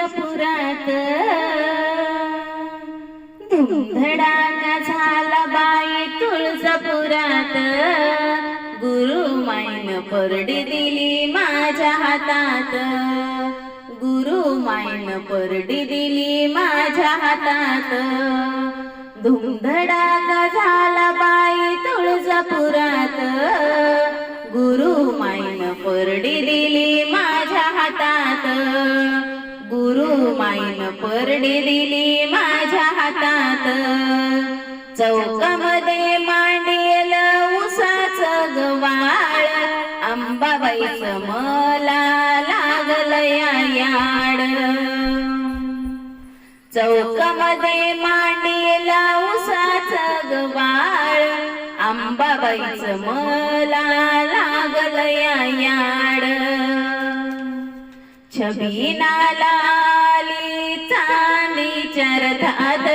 तुळजापुरात धुमधडाका झाला बाई तुळजापुरात. गुरु माईन परडी दिली माझ्या हातात. गुरु माईन परडी दिली माझ्या हातात. धुमधडाका झाला बाई तुळजापुरात. गुरु माईन परडी दिली माईन परडी दिली माझ्या हातात. चौकामध्ये मांडेल उसाच गवाळ. अंबाबाईच मला लागलया याड. चौकामध्ये मांडेल उसाच गवाळ. अंबाबाईच मला लागल याड. छबीनाला चाली चरतात रथात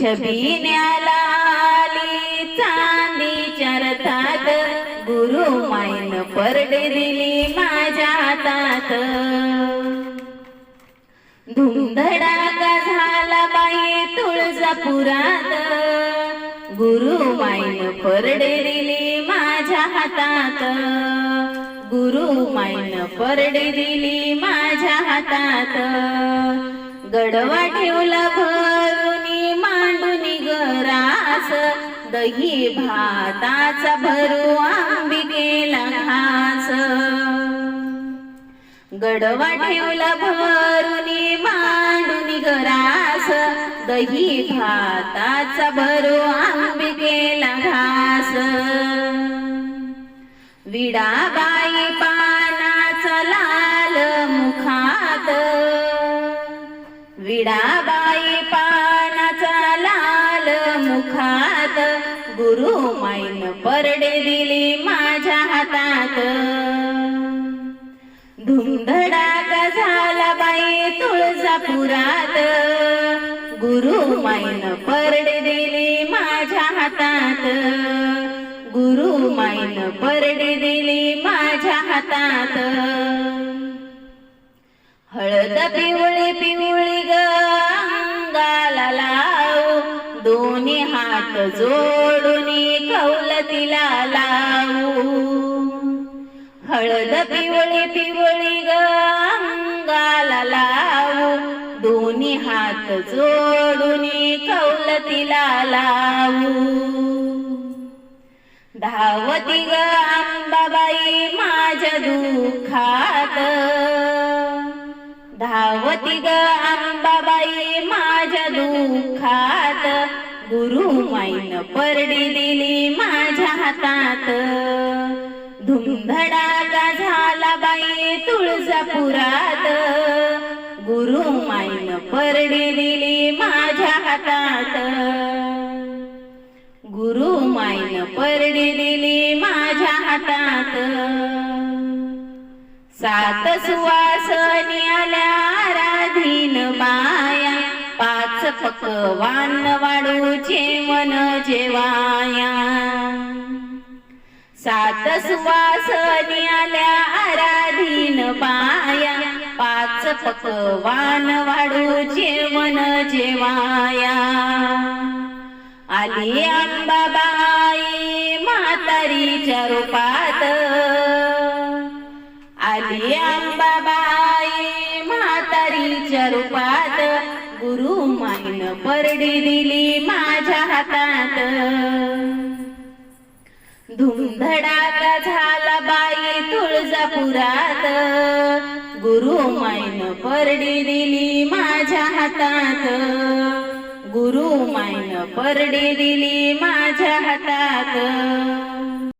छबीन्याला आली चांदीच्या गुरु माईन परडे दिली माझ्या हातात. धुमधडाका झाला बाई तुळजापुरात? गुरु माईन परडे दिली माझ्या हातात. गुरु माईन परडे दिली माझ्या हातात. गडवा ठेवला भरुनी मांडुनी गरास. दही भाताचा भरू आंबिकेला घास गडवा ठेवला भरुनी मांडुनी गरास. दही भाताचा भरू आंबिकेला घास विडाबाई पानाचा लाल मुखात. विडाबाई पानाचा लाल मुखात. गुरु माईन परडे दिली माझ्या हातात. धुमधडाक झाला बाई तुळजापुरात. गुरु माईन परडे दिली माझ्या हातात. गुरु माईन परडे दिली माझ्या हातात. हळद पिवळी पिवळी ग अंगाला दोन्ही हात जोडून कौलतीला लावू. हळद पिवळी पिवळी ग अंगाला दोन्ही हात जोडून कौलतीला लावू. धावती ग अंबाबाई माझ्या दुःखात. धावती ग अंबाबाई माझ्या दुःखात. गुरु माईन परडी दिली माझ्या हातात. धुमधडाका झाला बाई तुळजापुरात. गुरु माईन परडी दिली माझ्या हातात. गुरु माईन परडी दिली माझ्या हातात. सात सुवासनी आल्या आराधीन माया पाच पकवान वाढू जेवण जेवाया. सात सुवासनी आल्या आराधीन बाया पाच पकवान वाढू जेवण जेवाया. आली अंबाबाई म्हातारीच्या रूपात आली अंबाबाई म्हातारीच्या रूपात गुरु माईन परडी दिली माझ्या हातात. धुमधडाका झाला बाई तुळजापुरात. गुरु माईन परडी दिली माझ्या हातात. गुरु माईन परडे दिली माझ्या हातात.